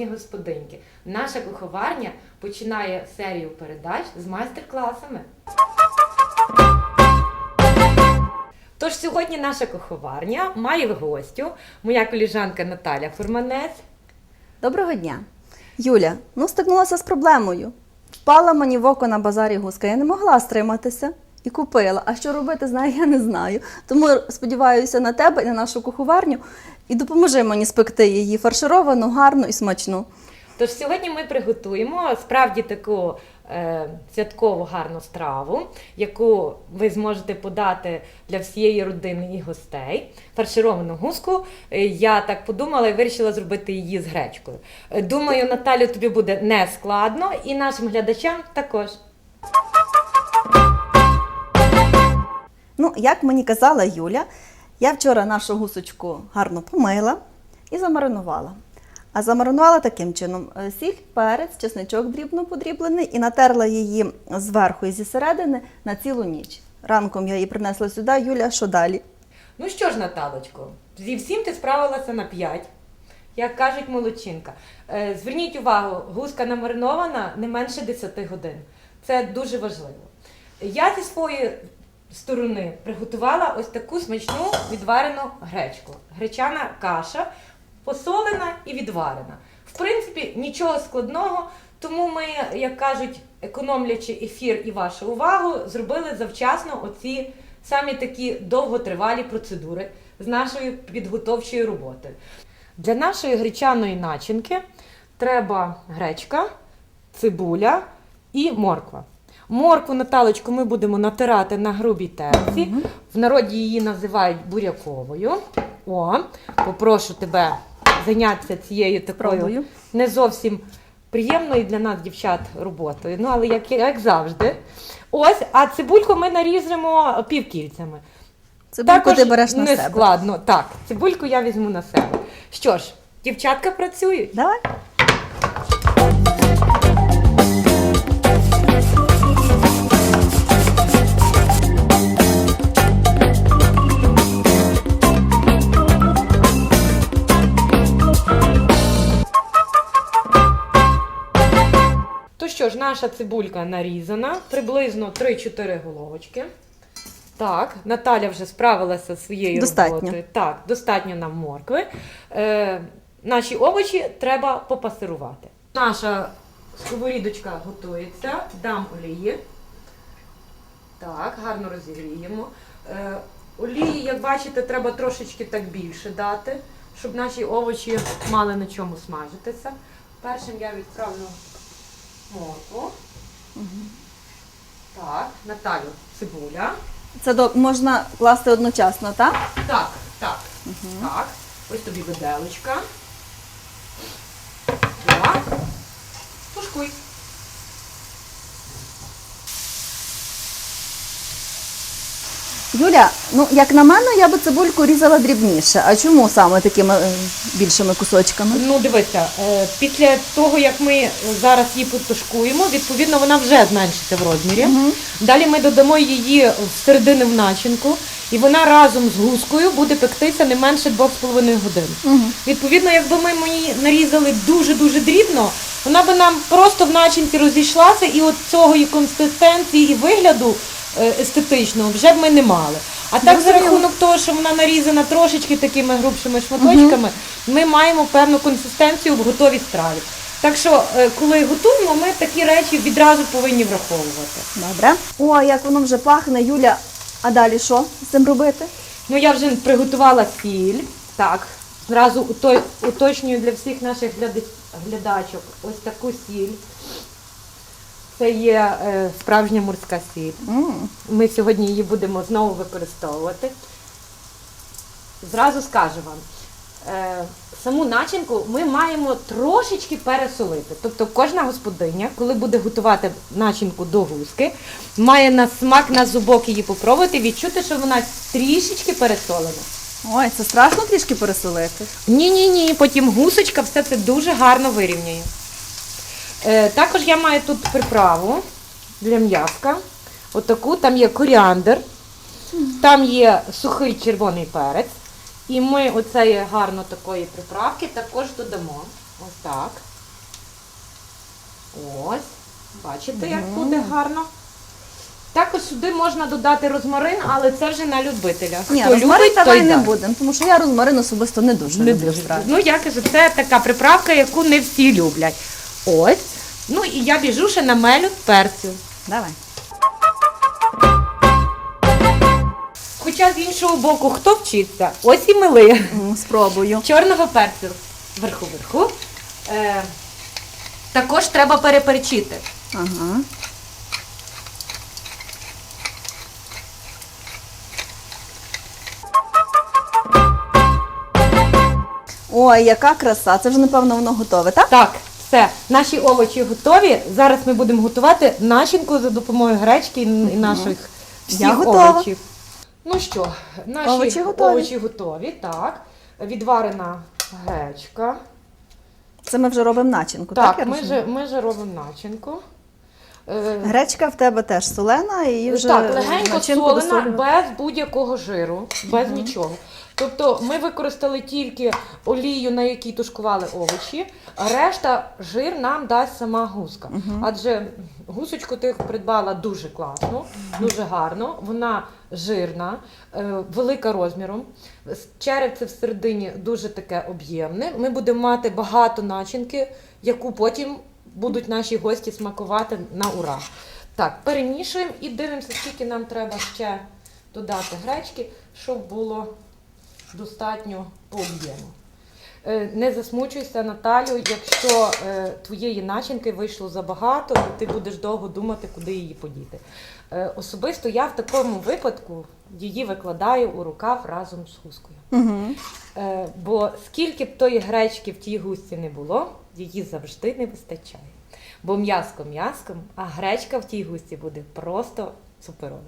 шановні господинки, наша куховарня починає серію передач з майстер-класами. Тож сьогодні наша куховарня має в гостю моя коліжанка Наталя Фурманець. Доброго дня. Юля, ну стикнулася з проблемою. Впала мені в око на базарі гуска. Я не могла стриматися і купила. А що робити, знаю, я не знаю. Тому сподіваюся на тебе і на нашу куховарню. І допоможи мені спекти її фаршировану, гарну і смачну. Тож сьогодні ми приготуємо справді таку е, святкову гарну страву, яку ви зможете подати для всієї родини і гостей. Фаршировану гуску. Е, Я так подумала і вирішила зробити її з гречкою. Е, Думаю, Наталю, тобі буде не складно і нашим глядачам також. Ну, як мені казала Юля, я вчора нашу гусочку гарно помила і замаринувала. А замаринувала таким чином: е, сіль, перець, чесничок дрібно подріблений і натерла її зверху і зі середини на цілу ніч. Ранком я її принесла сюди. Юля, що далі? Ну що ж, Наталочко, зі всім ти справилася на 5. Як кажуть молодчинка. Е, Зверніть увагу, гуска намаринована не менше 10 годин. Це дуже важливо. Я зі своєї сторони приготувала ось таку смачну відварену гречку. Гречана каша, посолена і відварена. В принципі, нічого складного, тому ми, як кажуть, економлячи ефір і вашу увагу, зробили завчасно оці самі такі довготривалі процедури з нашою підготовчою роботою. Для нашої гречаної начинки треба гречка, цибуля і морква. Моркву Наталочку ми будемо натирати на грубій терці. В народі її називають буряковою. О, попрошу тебе зайнятися цією такою Спробую. не зовсім приємною для нас, дівчат, роботою. Ну, але як, як завжди. Ось, а цибульку ми наріжемо півкільцями. Цибульку ти береш на не себе. складно. Так, цибульку я візьму на себе. Що ж, дівчатка працюють. Давай. Що ж, наша цибулька нарізана, приблизно 3-4 головочки. Так, Наталя вже справилася зі своєю Достатньо. роботою. Так, достатньо нам моркви. Е, наші овочі треба попасирувати. Наша сковорідочка готується, дам олії. Так, гарно розігріємо. Е, олії, як бачите, треба трошечки так більше дати, щоб наші овочі мали на чому смажитися. Першим я відправлю моркву. Так, Наталю, цибуля. Це до, можна класти одночасно, так? Так, так, так. Ось тобі виделочка. Так. Тушкуй. Юля, ну як на мене, я би цибульку різала дрібніше. А чому саме такими е, більшими кусочками? Ну, дивися, е, після того, як ми зараз її потушкуємо, відповідно, вона вже зменшиться в розмірі. Далі ми додамо її всередину в начинку, і вона разом з гускою буде пектися не менше 2,5 годин. Мгм. Відповідно, якби ми її нарізали дуже-дуже дрібно, вона би нам просто в начинці розійшлася, і от цього і консистенції, і вигляду естетичного вже б ми не мали. А так, за рахунок того, що вона нарізана трошечки такими грубшими шматочками, ми маємо певну консистенцію в готовій страві. Так що, е, коли готуємо, ми такі речі відразу повинні враховувати. Добре. О, як воно вже пахне, Юля. А далі що з цим робити? Ну, я вже приготувала сіль. Так, зразу уто- уточнюю для всіх наших гляда- глядачок ось таку сіль. Це є е, справжня морська сіль. м Ми сьогодні її будемо знову використовувати. Зразу скажу вам, е, саму начинку ми маємо трошечки пересолити. Тобто кожна господиня, коли буде готувати начинку до гуски, має на смак на зубок її попробувати, відчути, що вона трішечки пересолена. Ой, це страшно трішки пересолити. Ні, ні. Потім гусочка все це дуже гарно вирівняє. Е, також я маю тут приправу для м'яска. Отаку, там є коріандр, там є сухий червоний перець. І ми оцеї гарно такої приправки також додамо. Ось так. Ось. Бачите, як буде гарно. Також сюди можна додати розмарин, але це вже на любителя. Ні, Хто розмарин любить, давай не будемо, тому що я розмарин особисто не дуже люблю дуже. Ну, я кажу, це така приправка, яку не всі люблять. Ось. Ну і я біжу ще на мелю перцю. Давай. Хоча з іншого боку, хто вчиться? Ось і мили. Спробую. Чорного перцю верху-верху. Е, також треба переперчити. Ага. Ой, яка краса! Це вже напевно воно готове, так? Так, все, наші овочі готові. Зараз ми будемо готувати начинку за допомогою гречки і наших всіх Я овочів. Ну що, наші Овочі готові. овочі готові, так. Відварена гречка. Це ми вже робимо начинку, так? Так, я ми розумію? же, ми же робимо начинку. Е, Гречка в тебе теж солена і вже так, легенько начинку солена, без будь-якого жиру, без нічого. Тобто ми використали тільки олію, на якій тушкували овочі, а решта жир нам дасть сама гуска. Адже гусочку ти придбала дуже класно, дуже гарно. Вона жирна, е, велика розміром. С- Черевце всередині дуже таке об'ємне. Ми будемо мати багато начинки, яку потім будуть наші гості смакувати на ура. Так, перемішуємо і дивимося, скільки нам треба ще додати гречки, щоб було достатньо по об'єму. Е, Не засмучуйся, Наталю, якщо е, твоєї начинки вийшло забагато, то ти будеш довго думати, куди її подіти. Е, особисто я в такому випадку її викладаю у рукав разом з гускою. Угу. Бо скільки б тої гречки в тій густі не було, її завжди не вистачає. Бо м'яско м'яском, а гречка в тій густі буде просто суперова.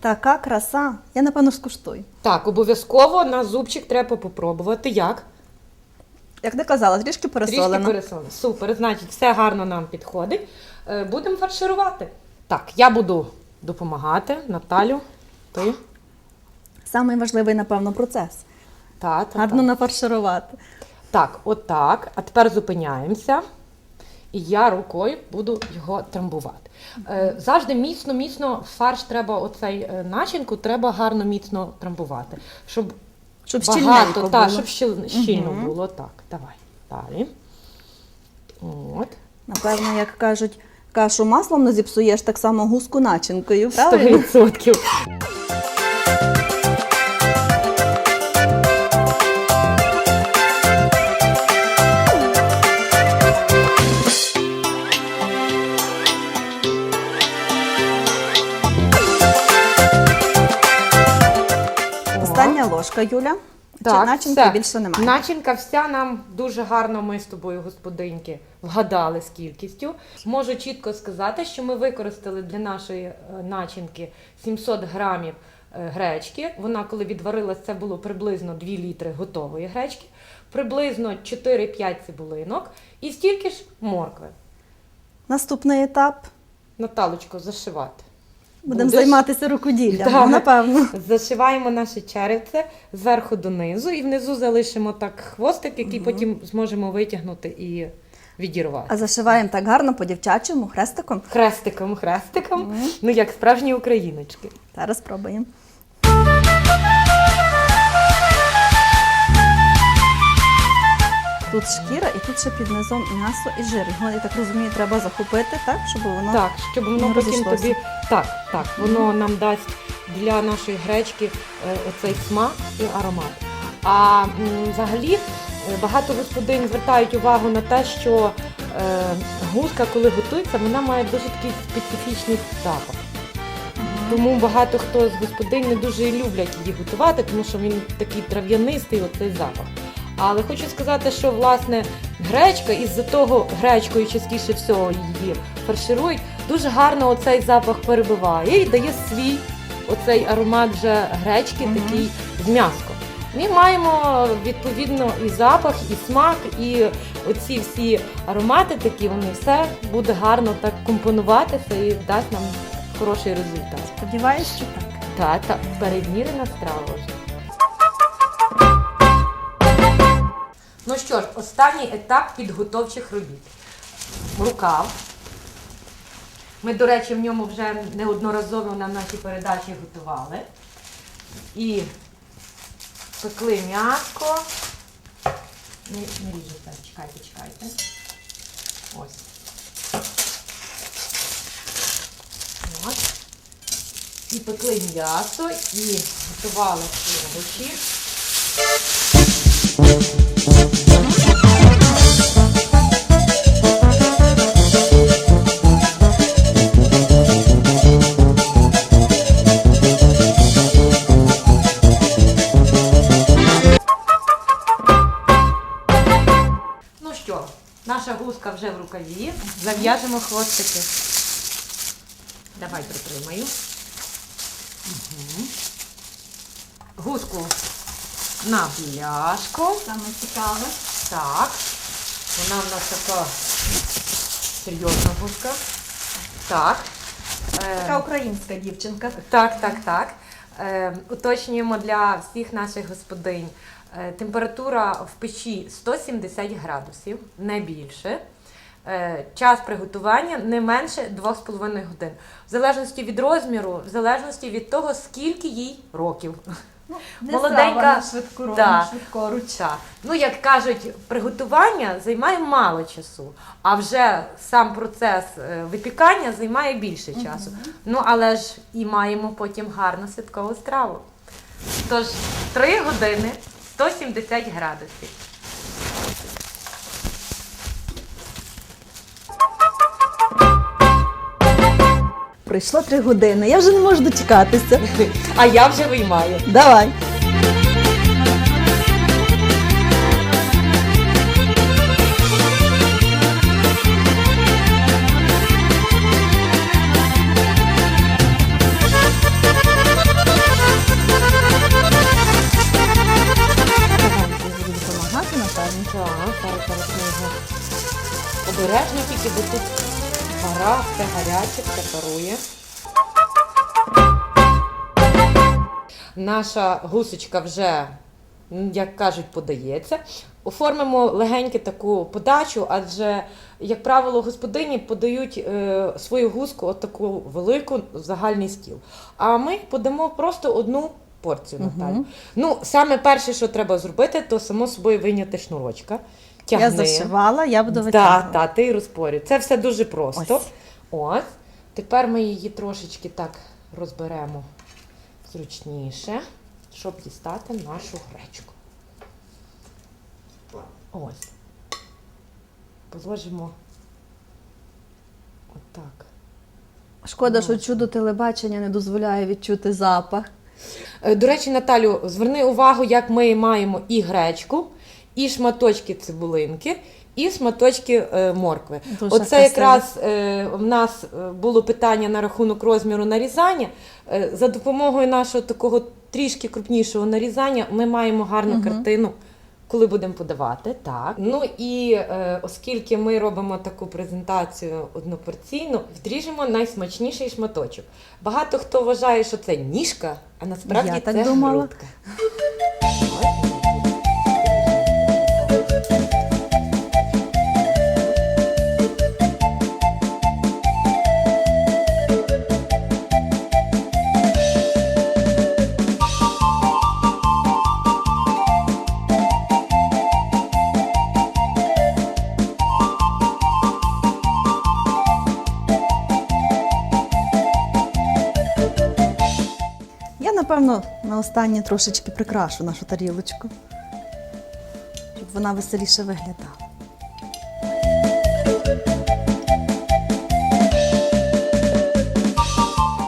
Така краса. Я напевно скуштую. Так, обов'язково на зубчик треба попробувати. Як? Як ти казала, трішки Трішки пересолена. пересолено. Супер, значить, все гарно нам підходить. Е, Будемо фарширувати. Так, я буду допомагати. Наталю, ти? Самий важливий, напевно, процес. Та, та, Гарно та. нафарширувати. Так, отак. А тепер зупиняємося і я рукою буду його трамбувати. Е, завжди міцно, міцно фарш треба оцей е, начинку, треба гарно міцно трамбувати. Щоб щоб багато, та, було. щоб щільно, щільно угу. було. Так, давай. Далі. От. Напевно, як кажуть, кашу маслом не зіпсуєш так само гуску начинкою. Сто відсотків. начинка, Юля? Так, Чи начинки все. більше немає? Начинка вся нам дуже гарно, ми з тобою, господинки, вгадали з кількістю. Можу чітко сказати, що ми використали для нашої е, начинки 700 грамів е, гречки. Вона, коли відварилася, це було приблизно 2 літри готової гречки, приблизно 4-5 цибулинок і стільки ж моркви. Наступний етап. Наталочко, зашивати. Будемо Будеш? займатися рукоділлям. Так. Напевно. Зашиваємо наше черевце зверху донизу і внизу залишимо так хвостик, який потім зможемо витягнути і відірвати. А зашиваємо так гарно по-дівчачому, хрестиком. Хрестиком, хрестиком, ну як справжні україночки. Зараз спробуємо. Тут шкіра і тут ще під низом м'ясо і жир. Його, я так розумію, треба захопити, так, щоб воно. Так, щоб воно потім розійшлося. тобі. Так, так, воно нам дасть для нашої гречки е, оцей смак і аромат. А м, взагалі е, багато господинь звертають увагу на те, що е, гуска, коли готується, вона має дуже такий специфічний запах. Тому багато хто з господинь не дуже і люблять її готувати, тому що він такий трав'янистий, оцей запах. Але хочу сказати, що власне гречка, із-за того гречкою частіше всього її фарширують, дуже гарно оцей запах перебиває і дає свій оцей аромат вже гречки, Мгм. такий з м'яском. Ми маємо відповідно і запах, і смак, і оці всі аромати такі, вони все буде гарно так компонуватися і дасть нам хороший результат. Сподіваюсь, що так. Та, та перевірена страва вже. Ну що ж, останній етап підготовчих робіт. Рукав. Ми, до речі, в ньому вже неодноразово на нашій передачі готували. І пекли м'яско. Не, не ріжете, чекайте, чекайте. Ось. І пекли м'ясо, і готували овочі. Що, наша гуска вже в рукаві. Зав'яжемо хвостики. Давай притримаю. Угу. Гуску на бляшку. Саме цікаве. Так. Вона в нас така серйозна гуска. Так. Е, Така українська дівчинка. так, так, так. Е, уточнюємо для всіх наших господинь. Е, температура в печі 170 градусів, не більше. Е, час приготування не менше 2,5 годин. В залежності від розміру, в залежності від того, скільки їй років. Не Молоденька- швидку Да. швидкоруч. Ну, як кажуть, приготування займає мало часу, а вже сам процес е, випікання займає більше часу. Ну, але ж і маємо потім гарну святкову страву. Тож 3 години 170 градусів. Пройшло три години. Я вже не можу дочекатися. А я вже виймаю. Давай. Гора, все гаряче, все парує. Наша гусочка вже, як кажуть, подається. Оформимо легеньку таку подачу, адже, як правило, господині подають е, свою гуску от таку велику в загальний стіл. А ми подамо просто одну порцію Наталі. Ну, саме перше, що треба зробити, то само собою вийняти шнурочка. Тягни. Я зашивала, я буду Так, витягувати. так, ти розпорюй. Це все дуже просто. Ось. Ось. Тепер ми її трошечки так розберемо зручніше, щоб дістати нашу гречку. Ось. Положимо отак. Шкода, що чудо телебачення не дозволяє відчути запах. Е, До речі, Наталю, зверни увагу, як ми маємо і гречку, і шматочки цибулинки, і шматочки е, моркви. Дуже Оце красиво. якраз е, в нас е, було питання на рахунок розміру нарізання. Е, за допомогою нашого такого трішки крупнішого нарізання ми маємо гарну Мгм. картину. Коли будемо подавати, так. Ну і е, оскільки ми робимо таку презентацію однопорційну, відріжемо найсмачніший шматочок. Багато хто вважає, що це ніжка, а насправді Я так це думала. грудка. Я, напевно, на останнє трошечки прикрашу нашу тарілочку, щоб вона веселіше виглядала.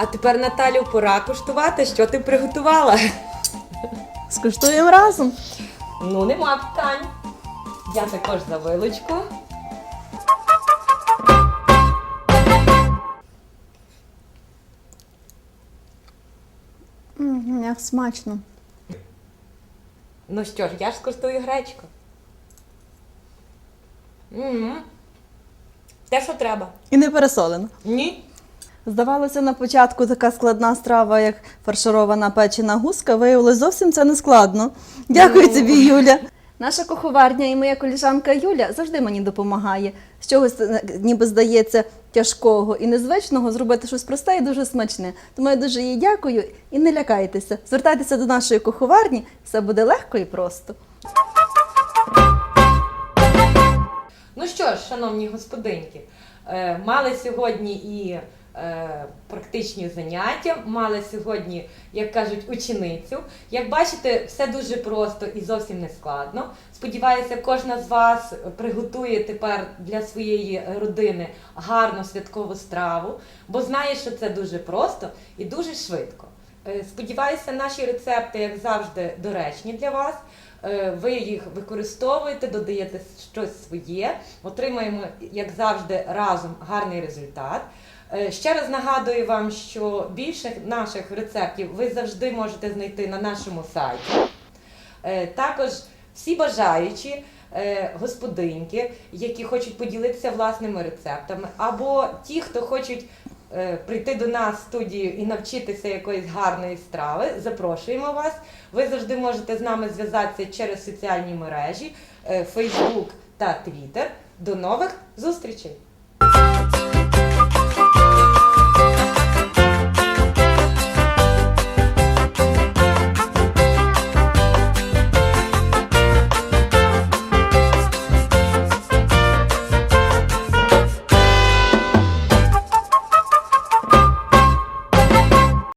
А тепер Наталю пора куштувати, що ти приготувала. Скуштуємо разом. Ну, нема питань. Я також за вилочку. Смачно. Ну що ж, я ж скуштую гречку. м Те, що треба. І не пересолено. Ні. Здавалося, на початку така складна страва, як фарширована печена гуска, виявилось зовсім це не складно. Дякую Ну. тобі, Юля. Наша куховарня і моя коліжанка Юля завжди мені допомагає. З чогось е, ніби здається тяжкого і незвичного зробити щось просте і дуже смачне. Тому я дуже їй дякую і не лякайтеся. Звертайтеся до нашої куховарні, все буде легко і просто. Ну що ж, шановні господинки, е, мали сьогодні і практичні заняття, мали сьогодні, як кажуть, ученицю. Як бачите, все дуже просто і зовсім не складно. Сподіваюся, кожна з вас приготує тепер для своєї родини гарну святкову страву, бо знає, що це дуже просто і дуже швидко. Е, Сподіваюся, наші рецепти, як завжди, доречні для вас. Е, Ви їх використовуєте, додаєте щось своє, отримаємо, як завжди, разом гарний результат. Е, Ще раз нагадую вам, що більше наших рецептів ви завжди можете знайти на нашому сайті. Е, Також всі бажаючі е, господинки, які хочуть поділитися власними рецептами, або ті, хто хочуть прийти до нас в студію і навчитися якоїсь гарної страви, запрошуємо вас. Ви завжди можете з нами зв'язатися через соціальні мережі Facebook та Twitter. До нових зустрічей!